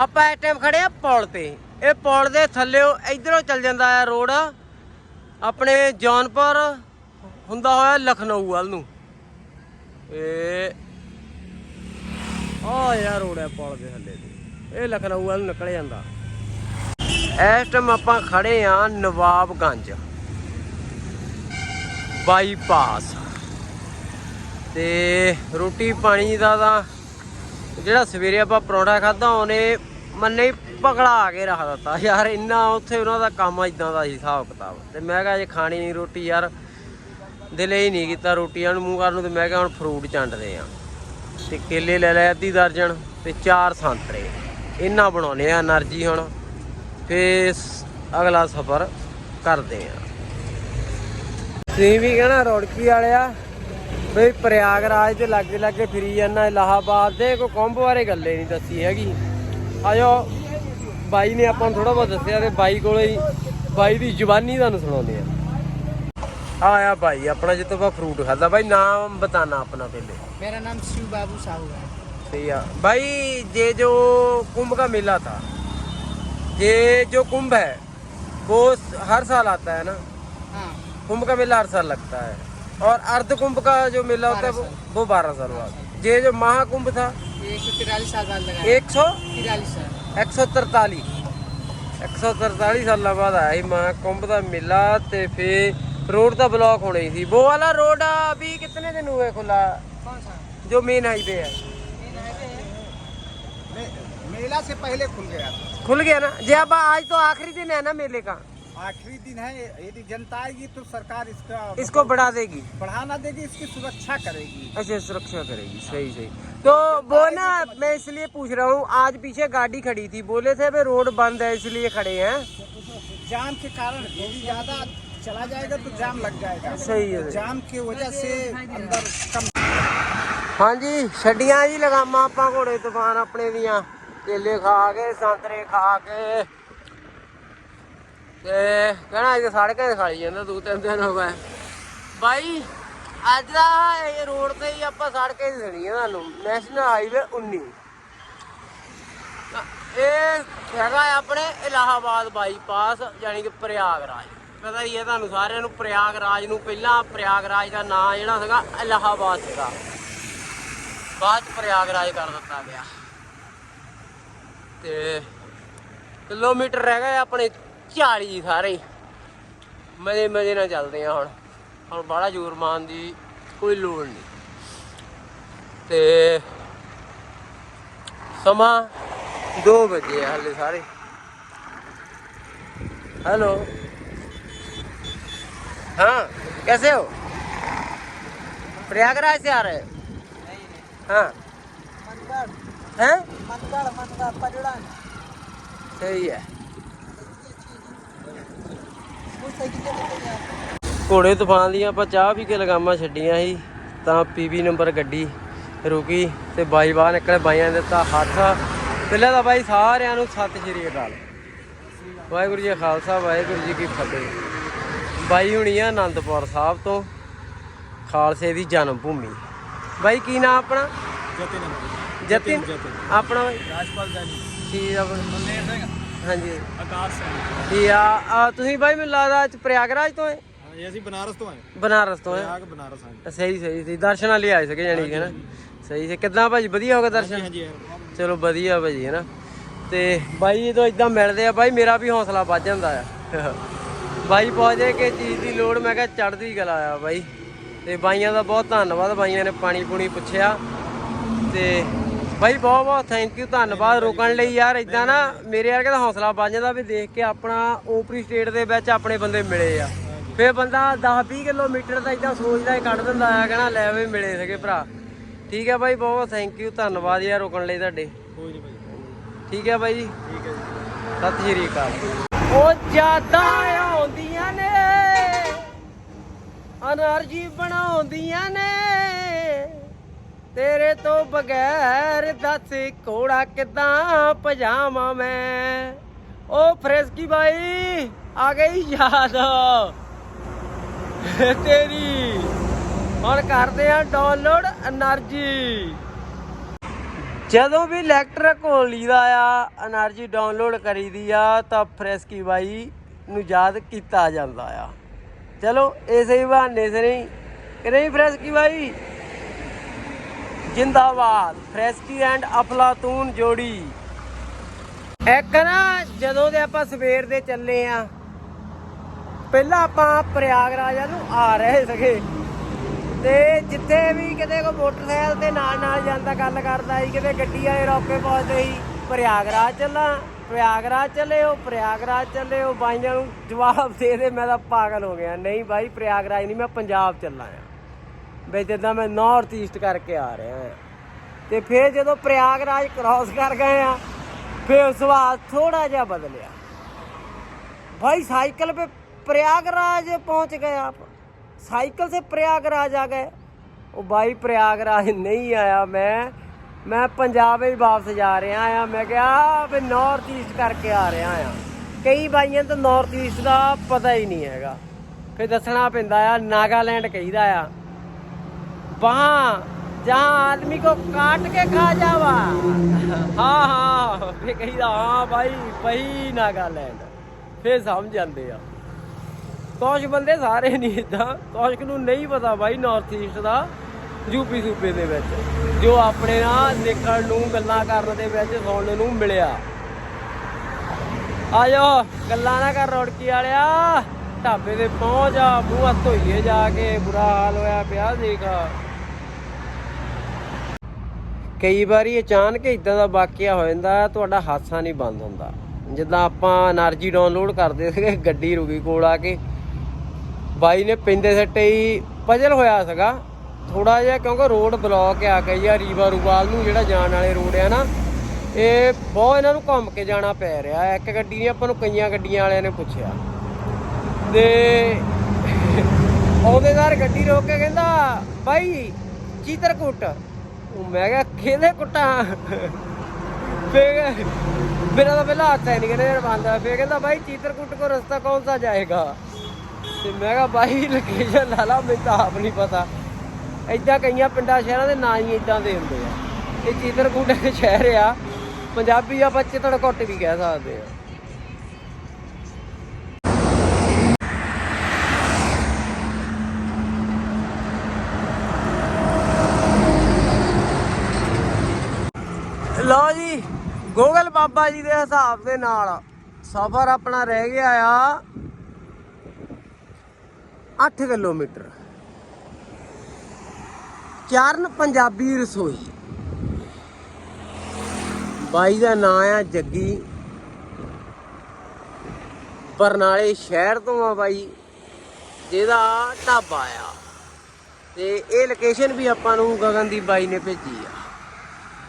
ਆਪਾਂ ਇਸ ਟਾਈਮ ਖੜੇ ਆ ਪੁਲ ਤੇ। ਇਹ ਪੁਲ ਦੇ ਥੱਲੇੋਂ ਇਧਰੋਂ ਚੱਲ ਜਾਂਦਾ ਹੈ ਰੋਡ। ਆਪਣੇ ਜੌਨਪੁਰ ਹੁੰਦਾ ਹੋਇਆ ਲਖਨਊ ਵੱਲ ਨੂੰ। ਇਹ ਆ ਯਾਰ ਰੋਡ ਹੈ ਪੁਲ ਦੇ ਥੱਲੇ ਦੀ ਇਹ ਲਖਨਊ ਵੱਲ ਨਿਕਲ ਜਾਂਦਾ। ਇਸ ਟਾਈਮ ਆਪਾਂ ਖੜੇ ਆ ਨਵਾਬਗੰਜ। ਬਾਈਪਾਸ। ਤੇ ਰੋਟੀ ਪਾਣੀ ਦਾ ਤਾਂ ਜਿਹੜਾ ਸਵੇਰੇ ਆਪਾਂ ਪਰੌਂਠਾ ਖਾਦਾ ਉਹਨੇ ਮੰਨੇ ਪਕੜਾ ਕੇ ਰੱਖ ਦਿੱਤਾ। ਯਾਰ ਇੰਨਾ ਉੱਥੇ ਉਹਨਾਂ ਦਾ ਕੰਮ ਇਦਾਂ ਦਾ ਸੀ ਹਿਸਾਬ ਕਿਤਾਬ। ਤੇ ਮੈਂ ਕਿਹਾ ਜੇ ਖਾਣੀ ਨਹੀਂ ਰੋਟੀ, ਯਾਰ ਦਿਲ ਹੀ ਨਹੀਂ ਕੀਤਾ ਰੋਟੀਆਂ ਨੂੰ ਮੂੰਹ ਕਰਨ ਨੂੰ, ਤੇ ਮੈਂ ਕਿਹਾ ਹੁਣ ਫਰੂਟ ਚੰਡਦੇ ਆ। ਤੇ ਕੇਲੇ ਲੈ ਲੈ ਅੱਧੀ ਦਰਜਨ, ਤੇ ਚਾਰ ਸੰਤਰੇ। ਇੰਨਾ ਬਣਾਉਨੇ ਆ એનર્ਜੀ ਹੁਣ। ਫੇ ਅਗਲਾ ਸਫ਼ਰ ਕਰਦੇ ਆ। ਤੁਸੀਂ ਵੀ ਕਹਣਾ ਰੋੜਕੀ ਵਾਲਿਆ। ਬਈ ਪ੍ਰਯਾਗਰਾਜ ਦੇ ਲਾਗੇ ਲਾਗੇ ਫਿਰੀ ਜਾਂਦਾ ਇਲਾਹਾਬਾਦ ਦੇ ਕੋਈ ਕੁੰਭ ਬਾਰੇ ਗੱਲੇ ਨਹੀਂ ਦੱਸੀ ਹੈਗੀ ਆਜੋ ਬਾਈ ਨੇ ਆਪਾਂ ਨੂੰ ਥੋੜਾ ਬਹੁਤ ਦੱਸਿਆ ਤੇ ਬਾਈ ਕੋਲੇ ਹੀ ਬਾਈ ਦੀ ਜ਼ੁਬਾਨੀ ਤੁਹਾਨੂੰ ਸੁਣਾਉਂਦੇ ਆ ਆਇਆ ਬਾਈ ਆਪਣਾ ਜਿੱਤੋਂ ਆਪਾਂ ਫਰੂਟ ਖਾਦਾ ਬਾਈ ਨਾਮ ਬਤਾਨਾ ਆਪਣਾ ਪਹਿਲੇ मेरा नाम शिव बाबू साहू है सही है भाई ये जो कुंभ का मेला था ये जो कुंभ है वो हर साल आता है ना हाँ कुंभ का मेला हर साल लगता है और अर्ध कुंभ का जो मेला होता है वो वो बारह साल बाद ये जो महाकुंभ था ये एक सौ तिरालीस साल बाद लगा एक सौ तिरालीस साल एक सौ तरतालीस 143 ਸਾਲਾਂ ਬਾਅਦ ਆਇਆ ਸੀ ਮਾਂ ਕੁੰਭ ਦਾ ਮੇਲਾ ਤੇ ਫੇ रोड तो ब्लॉक होने ही थी वो वाला रोड अभी कितने दिन हुए खुला कौन सा जो मेन हाईवे है मेन हाईवे है मे- मेला से पहले खुल गया था खुल गया ना जी अब आज तो आखिरी दिन है ना मेले का आखिरी दिन है यदि जनता आएगी तो सरकार इसका इसको बढ़ा देगी। बढ़ाना देगी इसकी सुरक्षा करेगी। अच्छा सुरक्षा करेगी सही सही। तो वो ना मैं इसलिए पूछ रहा हूँ आज पीछे गाड़ी खड़ी थी बोले थे वे रोड बंद है इसलिए खड़े हैं। जाम के कारण यदि ज़्यादा चला जाएगा तो जाम लग जाएगा। सही है जाम की वजह से अंदर कम हाँ जी छड़िया जी लगामा घोड़े तूफ़ान अपने दिया। केले खा के संतरे खा के। ਤੇ ਕਹਿਣਾ ਅੱਜ ਸੜਕਾਂ ਤੇ ਖਾਲੀ ਜਾਂਦਾ, ਦੋ ਤਿੰਨ ਦਿਨ ਹੋ ਗਏ। ਬਾਈ, ਅੱਜ ਦਾ ਇਹ ਰੋਡ ਤੇ ਹੀ ਆਪਾਂ ਸੜਕਾਂ ਦੇਣੀ ਆ ਤੁਹਾਨੂੰ। ਨੈਸ਼ਨਲ ਹਾਈਵੇ 19 ਇਹ ਹੈਗਾ ਆਪਣੇ ਇਲਾਹਾਬਾਦ ਬਾਈਪਾਸ ਯਾਨੀ ਕਿ ਪ੍ਰਯਾਗਰਾਜ। ਪਤਾ ਹੀ ਹੈ ਤੁਹਾਨੂੰ ਸਾਰਿਆਂ ਨੂੰ, ਪ੍ਰਯਾਗਰਾਜ ਨੂੰ ਪਹਿਲਾਂ ਪ੍ਰਯਾਗਰਾਜ ਦਾ ਨਾਂ ਜਿਹੜਾ ਸੀਗਾ, ਇਲਾਹਾਬਾਦ ਸੀਗਾ। ਬਾਅਦ ਚ ਪ੍ਰਯਾਗਰਾਜ ਕਰ ਦਿੱਤਾ ਗਿਆ। ਤੇ ਕਿਲੋਮੀਟਰ ਰਹਿ ਗਏ ਆਪਣੇ 40 ਸਾਰੇ ਮਜ਼ੇ ਮਜ਼ੇ ਨਾਲ ਚੱਲਦੇ ਆ ਹੁਣ ਹੁਣ ਬੜਾ ਜ਼ੋਰ ਮਾਰਨ ਦੀ ਕੋਈ ਲੋੜ ਨਹੀਂ ਤੇ ਸਮਾਂ 2 ਵਜੇ ਆ ਹਲੇ ਸਾਰੇ हेलो हाँ कैसे हो प्रयागराज से आ रहे हैं हाँ हैं मनगढ़ मनगढ़ पजड़न सही है ਘੋੜੇ ਤੂਫਾਨ ਦੀਆਂ ਆਪਾਂ ਚਾਹ ਵੀ ਕੇ ਲਗਾਮਾਂ ਛੱਡੀਆਂ ਸੀ ਤਾਂ ਪੀਵੀ ਨੰਬਰ ਗੱਡੀ ਰੁਕੀ ਤੇ ਬਾਈ ਬਾਹਰ ਨਿਕਲੇ ਬਾਈਆਂ ਦੇ ਤਾਂ ਹੱਥ। ਪਹਿਲਾਂ ਤਾਂ ਬਾਈ ਸਾਰਿਆਂ ਨੂੰ ਸਤਿ ਸ਼੍ਰੀ ਅਕਾਲ। ਵਾਹਿਗੁਰੂ ਜੀ ਖਾਲਸਾ ਵਾਹਿਗੁਰੂ ਜੀ ਕੀ ਫਤਿਹ। ਬਾਈ ਹੁਣੀ ਆ ਆਨੰਦਪੁਰ ਸਾਹਿਬ ਤੋਂ ਖਾਲਸੇ ਦੀ ਜਨਮ ਭੂਮੀ। ਬਾਈ ਕੀ ਨਾਮ ਆਪਣਾ? ਜਤਿਨ ਜਤਿਨ? ਆਪਣਾ ਰਾਜਪਾਲ ਜਾਨੀ ਠੀਕ ਆ ਬੰਨੇ ਸਿੰਘ। ਹਾਂਜੀ। ਆਕਾਸ਼ ਸਿੰਘ ਠੀਕ ਆ ਤੁਸੀਂ ਬਾਈ ਮੈਨੂੰ ਲੱਗਦਾ ਅੱਜ ਪ੍ਰਯਾਗਰਾਜ ਤੋਂ ਹੈ ਹਾਂਜੀ ਅਸੀਂ ਬਨਾਰਸ ਤੋਂ ਆਏ। ਬਨਾਰਸ ਤੋਂ ਆਏ। ਸਹੀ ਸਹੀ ਸਹੀ ਦਰਸ਼ਨਾਂ ਆਏ ਸੀਗੇ ਜਾਨੀ ਕਿ ਨਾ? ਸਹੀ ਸੀ। ਕਿੱਦਾਂ ਭਾਜੀ ਵਧੀਆ ਹੋ ਦਰਸ਼ਨ? ਹਾਂਜੀ ਯਾਰ ਚਲੋ ਵਧੀਆ ਭਾਜੀ ਹੈ ਨਾ? ਤੇ ਬਾਈ ਜਦੋਂ ਇਦਾਂ ਮਿਲਦੇ ਆ। ਬਾਈ ਮੇਰਾ ਵੀ ਹੌਸਲਾ ਵੱਧ ਜਾਂਦਾ ਆ। ਬਾਈ ਪਹੁੰਚੇ ਕਿ ਚੀਜ਼ ਦੀ ਲੋੜ ਮੈਂ ਕਿਹਾ ਚੜਦੀ ਕਲਾ ਆ ਬਾਈ। ਤੇ ਬਾਈਆਂ ਦਾ ਬਹੁਤ ਧੰਨਵਾਦ। ਬਾਈਆਂ ਨੇ ਪਾਣੀ ਪੂਣੀ ਪੁੱਛਿਆ। ਤੇ ਬਾਈ ਬਹੁਤ ਬਹੁਤ ਥੈਂਕ ਯੂ ਧੰਨਵਾਦ ਰੋਕਣ ਲਈ ਯਾਰ। ਇਦਾਂ ਨਾ ਮੇਰੇ ਵਰਗੇ ਦਾ ਹੌਸਲਾ ਵੱਧ ਜਾਂਦਾ ਵੀ ਦੇਖ ਕੇ ਆਪਣਾ ਓਪਰੀ ਸਟੇਟ ਦੇ ਵਿੱਚ ਆਪਣੇ ਬੰਦੇ ਮਿਲੇ ਆ। ਫੇਰ ਬੰਦਾ 10 20 ਕਿਲੋਮੀਟਰ ਦਾ ਇਦਾਂ ਸੋਚਦਾ ਹੀ ਕੱਢ ਦਿੰਦਾ ਆ ਕਹਿਣਾ ਲੈ ਵੀ ਮਿਲੇ ਸੀਗੇ ਭਰਾ। ਠੀਕ ਹੈ ਬਾਈ ਬਹੁਤ ਥੈਂਕ ਯੂ ਧੰਨਵਾਦ ਯਾਰ ਰੋਕਣ ਲਈ ਤੁਹਾਡੇ। ਕੋਈ ਨਹੀਂ ਭਾਈ। ਠੀਕ ਹੈ ਬਾਈ। ਜੀ ਠੀਕ ਹੈ ਜੀ। ਸਤਿ ਸ਼੍ਰੀ ਅਕਾਲ। ਉਹ ਜ਼ਿਆਦਾ ਆਉਂਦੀਆਂ ਨੇ ਅਨਰਜੀ ਬਣਾਉਂਦੀਆਂ ਨੇ। ਤੇਰੇ ਤੋਂ ਬਗੈਰ ਦੱਸ ਕੋੜਾ ਕਿਦਾਂ ਪਜਾਵਾਂ ਮੈਂ? ਓ ਫਰੈਸਕੀ ਬਾਈ, ਆ ਗਈ ਯਾਦ। ਤੇਰੀ। ਹੁਣ ਕਰਦੇ ਆ ਡਾਊਨਲੋਡ એનર્ਜੀ ਜਦੋਂ ਵੀ ਲੈਕਟਰ ਕੋਲ ਲੀਦਾ ਆ એનર્ਜੀ ਡਾਊਨਲੋਡ ਕਰੀਦੀ ਆ, ਤਾਂ ਫਰੈਸਕੀ ਬਾਈ ਨੂੰ ਯਾਦ ਕੀਤਾ ਜਾਂਦਾ ਆ। ਚਲੋ, ਇਸੇ ਹੀ ਬਹਾਨੇ ਸਰੀ ਕਿ ਨਹੀਂ ਫਰੈਸਕੀ ਬਾਈ? ਜਿੰਦਾਬਾਦ, ਫਰੈਸਕੀ ਐਂਡ ਅਫਲਾਤੂਨ ਜੋੜੀ। ਇੱਕ ਨਾ, ਜਦੋਂ ਦੇ ਆਪਾਂ ਸਵੇਰ ਦੇ ਚੱਲੇ ਆ, ਪਹਿਲਾਂ ਆਪਾਂ ਪ੍ਰਯਾਗਰਾਜ ਨੂੰ ਆ ਰਹੇ ਸੀਗੇ। ਤੇ ਜਿੱਥੇ ਵੀ ਕਿਤੇ ਕੋ ਮੋਟਰਸਾਈਕਲ ਤੇ ਨਾਲ ਨਾਲ ਜਾਂਦਾ, ਗੱਲ ਕਰਦਾ ਸੀ, ਕਿਤੇ ਗੱਡੀ ਵਾਲੇ ਰੋਕੇ ਪਹੁੰਚਦੇ ਸੀ, ਪ੍ਰਯਾਗਰਾਜ ਚੱਲਾਂ, ਪ੍ਰਯਾਗਰਾਜ ਚੱਲੇ ਹੋ, ਪ੍ਰਯਾਗਰਾਜ ਚੱਲੇ ਹੋ। ਬਾਈਆਂ ਨੂੰ ਜਵਾਬ ਦੇ ਦੇ, ਮੈਂ ਤਾਂ ਪਾਗਲ ਹੋ ਗਿਆ। ਨਹੀਂ ਬਾਈ, ਪ੍ਰਯਾਗਰਾਜ ਨਹੀਂ, ਮੈਂ ਪੰਜਾਬ ਚੱਲਾਂ ਆ। ਬਈ ਜਿੱਦਾਂ ਮੈਂ ਨਾਰਥ ਈਸਟ ਕਰਕੇ ਆ ਰਿਹਾ ਆ ਤੇ ਫਿਰ ਜਦੋਂ ਪ੍ਰਯਾਗਰਾਜ ਕ੍ਰਾਸ ਕਰ ਗਏ ਆ ਫਿਰ ਸੁਭਾਅ ਥੋੜਾ ਜਿਹਾ ਬਦਲਿਆ भाई साइकिल पे प्रयागराज पहुंच गए आप साइकिल से प्रयागराज आ गए ਉਹ ਬਾਈ ਪ੍ਰਯਾਗਰਾਜ ਨਹੀਂ ਆਇਆ ਮੈਂ ਮੈਂ ਪੰਜਾਬ ਹੀ ਵਾਪਸ ਜਾ ਰਿਹਾ ਆ ਮੈਂ ਕਿਹਾ ਵੀ ਨਾਰਥ ਈਸਟ ਕਰਕੇ ਆ ਰਿਹਾ ਆ ਕਈ ਬਾਈਆਂ ਤੋਂ ਨਾਰਥ ਈਸਟ ਦਾ ਪਤਾ ਹੀ ਨਹੀਂ ਹੈਗਾ ਫਿਰ ਦੱਸਣਾ ਪੈਂਦਾ ਆ ਨਾਗਾਲੈਂਡ ਕਹੀਦਾ ਆ वहाँ जहाँ आदमी को काट के खा जावा हाँ हाँ फिर कही हाँ भाई वही ਨਾਗਾਲੈਂਡ ਫੇਰ ਸਮਝ ਜਾਂਦੇ ਆ ਕੁਝ ਬੰਦੇ ਸਾਰੇ ਨਹੀਂ ਇਦਾਂ ਕੁਝ ਨੂੰ ਨਹੀਂ ਪਤਾ ਬਾਈ ਨਾਰਥ ਈਸਟ ਦਾ ਯੂਪੀ ਸੂਬੇ ਦੇ ਵਿੱਚ ਜੋ ਆਪਣੇ ਨਾਲ ਦੇਖਣ ਨੂੰ ਗੱਲਾਂ ਕਰਨ ਦੇ ਵਿੱਚ ਸੁਣਨ ਨੂੰ ਮਿਲਿਆ ਆ ਜਾਓ ਗੱਲਾਂ ਨਾ ਕਰ ਰੋੜਕੀ ਵਾਲਿਆ ਢਾਬੇ ਤੇ ਪਹੁੰਚ ਆ ਮੂੰਹ ਹੱਥ ਧੋਈਏ ਜਾ ਕੇ ਬੁਰਾ ਹਾਲ ਹੋਇਆ ਪਿਆ ਦੇਖ ਕਈ ਵਾਰੀ ਅਚਾਨਕ ਇਦਾਂ ਦਾ ਵਾਕਿਆ ਹੋ ਜਾਂਦਾ, ਤੁਹਾਡਾ ਹਾਦਸਾ ਨਹੀਂ ਬੰਦ ਹੁੰਦਾ। ਜਿੱਦਾਂ ਆਪਾਂ એનર્ਜੀ ਡਾਊਨਲੋਡ ਕਰਦੇ ਸੀਗੇ, ਗੱਡੀ ਰੁਕੀ ਕੋਲ ਆ ਕੇ। ਬਾਈ ਨੇ ਪਿੰਦੇ ਸੱਟੇ ਹੀ ਪਜਲ ਹੋਇਆ ਸੀਗਾ। ਥੋੜਾ ਜਿਹਾ ਕਿਉਂਕਿ ਰੋਡ ਬਲੌਕ ਆ ਕੇ ਜਾਂ ਰੀਵਾ ਰੂਵਾਲ ਨੂੰ ਜਿਹੜਾ ਜਾਣ ਵਾਲੇ ਰੋਡ ਆ ਨਾ, ਇਹ ਬਹੁਤ ਇਹਨਾਂ ਨੂੰ ਘੁੰਮ ਕੇ ਜਾਣਾ ਪੈ ਰਿਹਾ। ਇੱਕ ਗੱਡੀ ਨੇ ਆਪਾਂ ਨੂੰ ਕਈਆਂ ਗੱਡੀਆਂ ਵਾਲਿਆਂ ਨੇ ਪੁੱਛਿਆ। ਤੇ ਉਹਦੇ ਨਾਲ ਗੱਡੀ ਰੋਕ ਕੇ ਕਹਿੰਦਾ, ਬਾਈ, ਚੀਤਰਕੁੱਟ। ਉਹ ਮੈਂ ਕਿਹਾ, ਕਿਹਦੇ ਕੁੱਟਾਂ? ਫੇਰ ਮੇਰਾ ਤਾਂ ਪਹਿਲਾਂ ਹੱਥ ਹੈ ਨਹੀਂ ਕਹਿੰਦੇ, ਯਾਰ ਬੰਦਾ ਫੇਰ ਕਹਿੰਦਾ, ਬਾਈ ਚੀਤਰਕੁੱਟ ਕੋ ਰਸਤਾ ਕੌਣ ਸਾ ਜਾਏਗਾ? ਤੇ ਮੈਂ ਕਿਹਾ, ਬਾਈ ਲੋਕੇਸ਼ਨ ਲਾ ਲਾ, ਮੈਨੂੰ ਤਾਂ ਆਪ ਨਹੀਂ ਪਤਾ। ਏਦਾਂ ਕਈਆਂ ਪਿੰਡਾਂ, ਸ਼ਹਿਰਾਂ ਦੇ ਨਾਂ ਹੀ ਇਦਾਂ ਦੇ ਹੁੰਦੇ ਆ। ਇਹ ਚੀਤਰਕੁੱਟ ਇੱਕ ਸ਼ਹਿਰ ਆ, ਪੰਜਾਬੀ ਆਪਾਂ ਚਿੱਤੜਕੁੱਟ ਵੀ ਕਹਿ ਸਕਦੇ ਆ ਲਓ ਜੀ ਗੋਗਲ ਬਾਬਾ ਜੀ ਦੇ ਹਿਸਾਬ ਦੇ ਨਾਲ ਸਫ਼ਰ ਆਪਣਾ ਰਹਿ ਗਿਆ ਆ 8 ਕਿਲੋਮੀਟਰ। ਚਰਨ ਪੰਜਾਬੀ ਰਸੋਈ। ਬਾਈ ਦਾ ਨਾਂ ਆ ਜੱਗੀ। ਬਰਨਾਲੇ ਸ਼ਹਿਰ ਤੋਂ ਆ ਬਾਈ, ਜਿਹਦਾ ਢਾਬਾ ਆ। ਤੇ ਇਹ ਲੋਕੇਸ਼ਨ ਵੀ ਆਪਾਂ ਨੂੰ ਗਗਨਦੀਪ ਬਾਈ ਨੇ ਭੇਜੀ ਆ।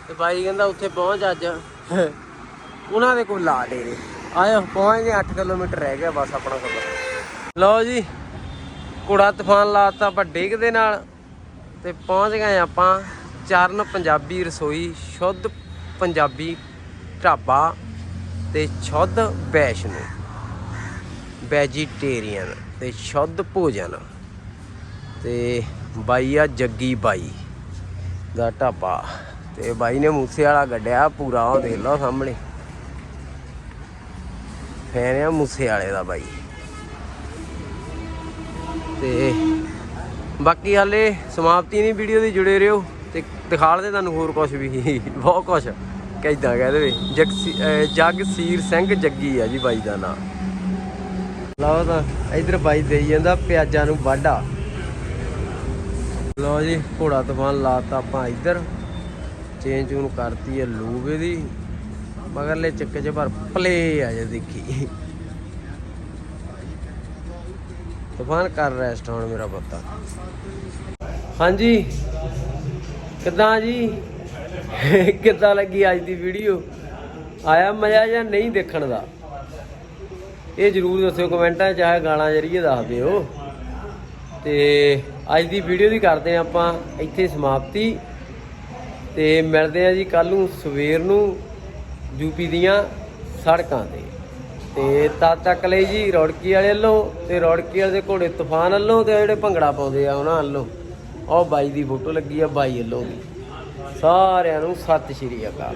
ਤੇ ਬਾਈ ਕਹਿੰਦਾ ਉੱਥੇ ਪਹੁੰਚ ਅੱਜ। ਉਹਨਾਂ ਦੇ ਕੋਲ ਲਾ ਡੇਰੇ ਆਇਓ ਪਹੁੰਚਦੇ 8 ਕਿਲੋਮੀਟਰ ਰਹਿ ਗਿਆ ਬਸ ਆਪਣਾ ਸਫ਼ਰ। ਲਓ ਜੀ ਕੁੜਾ ਤੂਫਾਨ ਲਾਤਾ ਆਪਾਂ ਡੇਗ ਦੇ ਨਾਲ ਤੇ ਪਹੁੰਚ ਗਏ ਆਪਾਂ ਚਰਨ ਪੰਜਾਬੀ ਰਸੋਈ, ਸ਼ੁੱਧ ਪੰਜਾਬੀ ਢਾਬਾ ਤੇ ਸ਼ੁੱਧ ਵੈਸ਼ਨੂ, ਵੈਜੀਟੇਰੀਅਨ ਤੇ ਸ਼ੁੱਧ ਭੋਜਨ ਤੇ ਬਾਈ ਆ ਜੱਗੀ ਬਾਈ ਦਾ ਢਾਬਾ। ਤੇ ਬਾਈ ਨੇ ਮੂਸੇ ਵਾਲਾ ਗੱਡਿਆ, ਪੂਰਾ ਉਹ ਦੇਖ ਲਓ ਸਾਹਮਣੇ। ਫੈਨ ਆ ਮੂਸੇ ਵਾਲੇ ਦਾ ਬਾਈ। ਤੇ ਬਾਕੀ ਹਾਲੇ ਸਮਾਪਤੀ ਨਹੀਂ ਵੀਡੀਓ ਦੀ, ਜੁੜੇ ਰਹੋ ਤੇ ਦਿਖਾਲਦੇ ਤੁਹਾਨੂੰ ਹੋਰ ਕੁਝ ਵੀ, ਬਹੁਤ ਕੁਝ ਕਿਦਾਂ ਕਹਦੇ ਵੇ ਜਗਸੀਰ ਸਿੰਘ ਜੱਗੀ ਆ ਜੀ ਬਾਈ ਦਾ ਨਾਮ। ਲਓ ਤਾਂ ਇਧਰ ਬਾਈ ਦੇਈ ਜਾਂਦਾ ਪਿਆਜ਼ਾਂ ਨੂੰ ਵਾਢਾ। ਲਓ ਜੀ, ਘੋੜਾ ਤੂਫਾਨ ਲਾਤਾ ਆਪਾਂ ਇੱਧਰ। ਚੇਂਜ ਉਹਨੂੰ ਕਰਤੀ ਹੈ ਲੂਬ ਇਹਦੀ। ਮਗਰਲੇ ਚੱਕੇ 'ਚ ਪਰ ਪਲੇ ਆ ਜੇ ਦੇਖੀ। ਤੂਫਾਨ ਕਰ ਰੈਸਟ ਹੁਣ ਮੇਰਾ ਪੁੱਤਾ। ਹਾਂਜੀ। ਕਿੱਦਾਂ ਜੀ? ਕਿੱਦਾਂ ਲੱਗੀ ਅੱਜ ਦੀ ਵੀਡੀਓ ਆਇਆ ਮਜ਼ਾ ਜਾਂ ਨਹੀਂ ਦੇਖਣ ਦਾ? ਇਹ ਜਰੂਰ ਦੱਸਿਓ ਕਮੈਂਟਾਂ ਚਾਹੇ ਗਾਣਾ ਜਰੀਏ ਦੱਸ ਦਿਓ। ਤੇ ਅੱਜ ਦੀ ਵੀਡੀਓ ਦੀ ਕਰਦੇ ਹਾਂ ਆਪਾਂ ਇੱਥੇ ਸਮਾਪਤੀ। ਤੇ ਮਿਲਦੇ ਆ ਜੀ ਕੱਲ ਨੂੰ ਸਵੇਰ ਨੂੰ ਯੂਪੀ ਦੀਆਂ ਸੜਕਾਂ ਤੇ। ਤੇ ਤਦ ਤੱਕ ਲਈ ਜੀ ਰੌੜਕੀ ਵਾਲੇ ਵੱਲੋਂ ਤੇ ਰੌੜਕੀ ਵਾਲੇ ਦੇ ਘੋੜੇ ਤੂਫਾਨ ਵੱਲੋਂ ਤੇ ਜਿਹੜੇ ਭੰਗੜਾ ਪਾਉਂਦੇ ਆ ਉਹਨਾਂ ਵੱਲੋਂ। ਉਹ ਬਾਈ ਦੀ ਫੋਟੋ ਲੱਗੀ ਆ ਬਾਈ ਵੱਲੋਂ ਵੀ। ਸਾਰਿਆਂ ਨੂੰ ਸਤਿ ਸ਼੍ਰੀ ਅਕਾਲ।